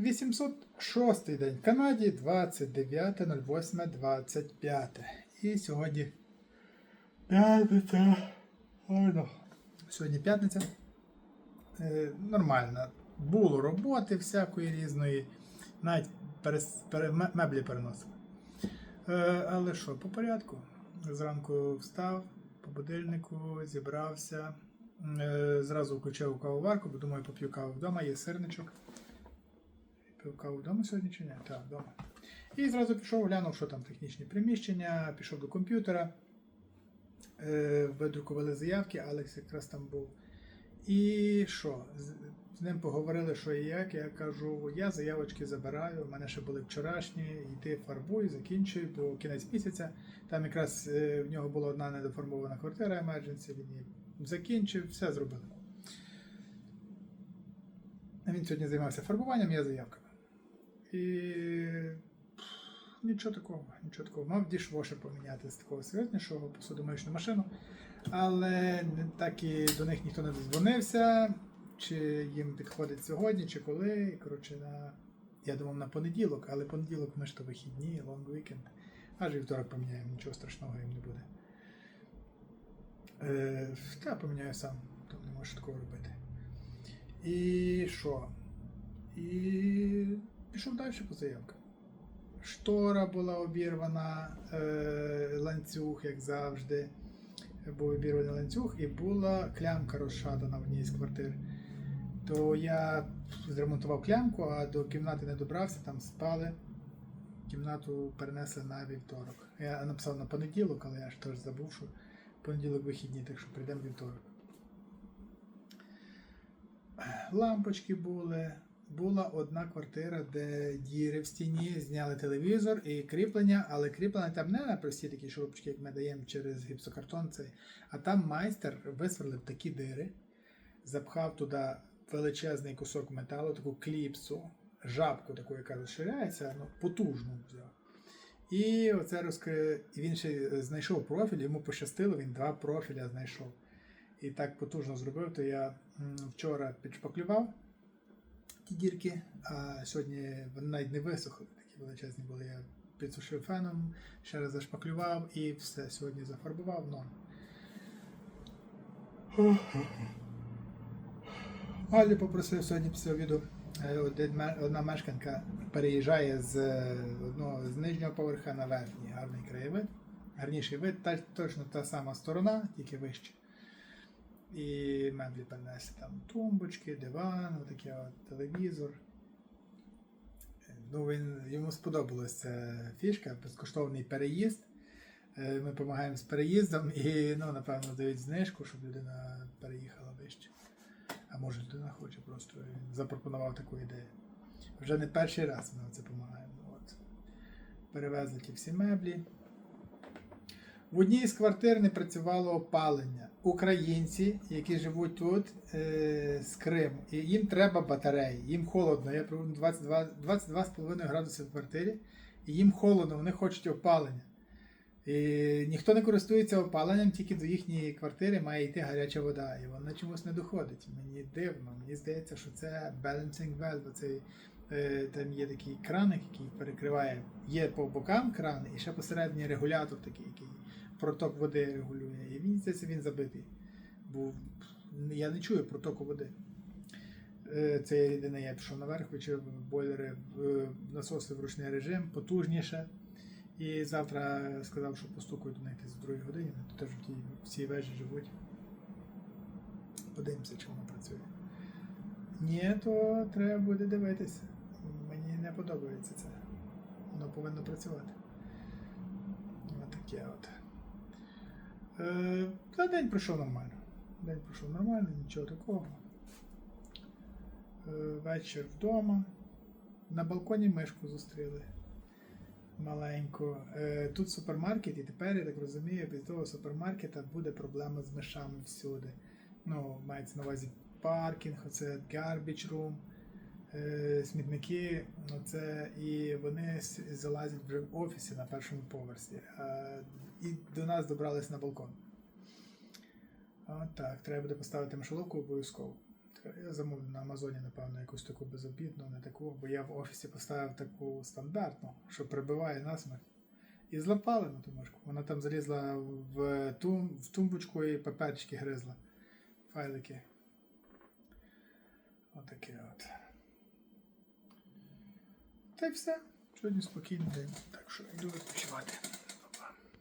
806 день в Канаді 29.08.25. І сьогодні п'ятниця. Сьогодні п'ятниця. Е, нормально. Було роботи всякої різної. Навіть перес, пере, меблі переносили. Е, але що, по порядку. Зранку встав по будильнику, зібрався. Е, зразу включив кавоварку, бо думаю, поп'ю каву вдома, є сирничок. Пив каву вдома сьогодні чи ні? Так, вдома. І зразу пішов, глянув, що там технічні приміщення, пішов до комп'ютера. Е, видрукували заявки, Алекс якраз там був. І що? З, з ним поговорили, що і як. Я кажу, я заявочки забираю. У мене ще були вчорашні, йти фарбуй, закінчуй, бо кінець місяця. Там якраз е, в нього була одна недоформована квартира emergency, він її закінчив, все зробили. Він сьогодні займався фарбуванням, я заявками. І нічого такого, нічого такого. Мав дішвошер поміняти з такого серйознішого посудомиючну машину, але так і до них ніхто не додзвонився, чи їм підходить сьогодні, чи коли. Коротше, на... я думав на понеділок, але понеділок ми ж то вихідні, long weekend. Аж вівторок поміняємо, нічого страшного їм не буде. Е, поміняю сам, там не можу такого робити. І що? І пішов далі по заявкам. Штора була обірвана, е, ланцюг, як завжди. Був обірваний ланцюг, і була клямка розшатана в одній з квартир. То я зремонтував клямку, а до кімнати не добрався, там спали. Кімнату перенесли на вівторок. Я написав на понеділок, але я ж теж забув, що понеділок вихідні, так що прийдемо вівторок. Лампочки були. Була одна квартира, де діри в стіні, зняли телевізор і кріплення, але кріплення там не на прості такі шурупчики, як ми даємо через гіпсокартон, цей, а там майстер висверлив такі дири, запхав туди величезний кусок металу, таку кліпсу, жабку таку, яка розширяється, ну, потужну взяв. І оце розкри... він ще знайшов профіль, йому пощастило, він два профіля знайшов. І так потужно зробив, то я вчора підшпаклював ті дірки, а сьогодні вони навіть не висохли, такі величезні були. Я підсушив феном, ще раз зашпаклював і все, сьогодні зафарбував норм. Алі попросив сьогодні після відео. е, Одна мешканка переїжджає з одного з нижнього поверха на верхній. Гарний краєвид. Гарніший вид, та, точно та сама сторона, тільки вище. І меблі перенесли там тумбочки, диван, отакий от телевізор. Ну, він, йому сподобалася ця фішка, безкоштовний переїзд. Е, Ми допомагаємо з переїздом і, ну, напевно, дають знижку, щоб людина переїхала вище. А може людина хоче просто. Він запропонував таку ідею. Вже не перший раз ми це допомагаємо. От. Перевезли ті всі меблі. В одній з квартир не працювало опалення. Українці, які живуть тут е, з Криму, і їм треба батареї, їм холодно. Я 22, 22,5 градуси в квартирі, і їм холодно, вони хочуть опалення. І ніхто не користується опаленням, тільки до їхньої квартири має йти гаряча вода, і вона чомусь не доходить. Мені дивно, мені здається, що це balancing valve, цей, е, там є такий краник, який перекриває. Є по бокам кран, і ще посередині регулятор такий, який проток води регулює. І він здається, він забитий. Бо я не чую протоку води. Е, Це я єдине, я пішов наверх, включив бойлери, е, насоси в ручний режим, потужніше. І завтра сказав, що постукаю до них десь в другій годині, вони теж в тій в цій вежі живуть. Подивимося, чи воно працює. Ні, то треба буде дивитися. Мені не подобається це. Воно повинно працювати. Ось таке от. Е, та день пройшов нормально. День пройшов нормально, нічого такого. Е, вечір вдома. На балконі мишку зустріли маленьку. Е, Тут супермаркет, і тепер, я так розумію, без того супермаркета буде проблема з мишами всюди. Ну, мається на увазі паркінг, оце garbage room, смітники, оце, і вони залазять вже в офісі на першому поверсі. Е, І до нас добрались на балкон. От так, треба буде поставити мишоловку обов'язково. Я замовлю на Амазоні, напевно, якусь таку безобідну, не таку, бо я в офісі поставив таку стандартну, що прибиває насмерть. І злапали на ту мишку. Вона там залізла в, тум, в тумбочку і паперчики гризла. Файлики. Отаке от. Та й все. Сьогодні спокійний день. Так що йду відпочивати.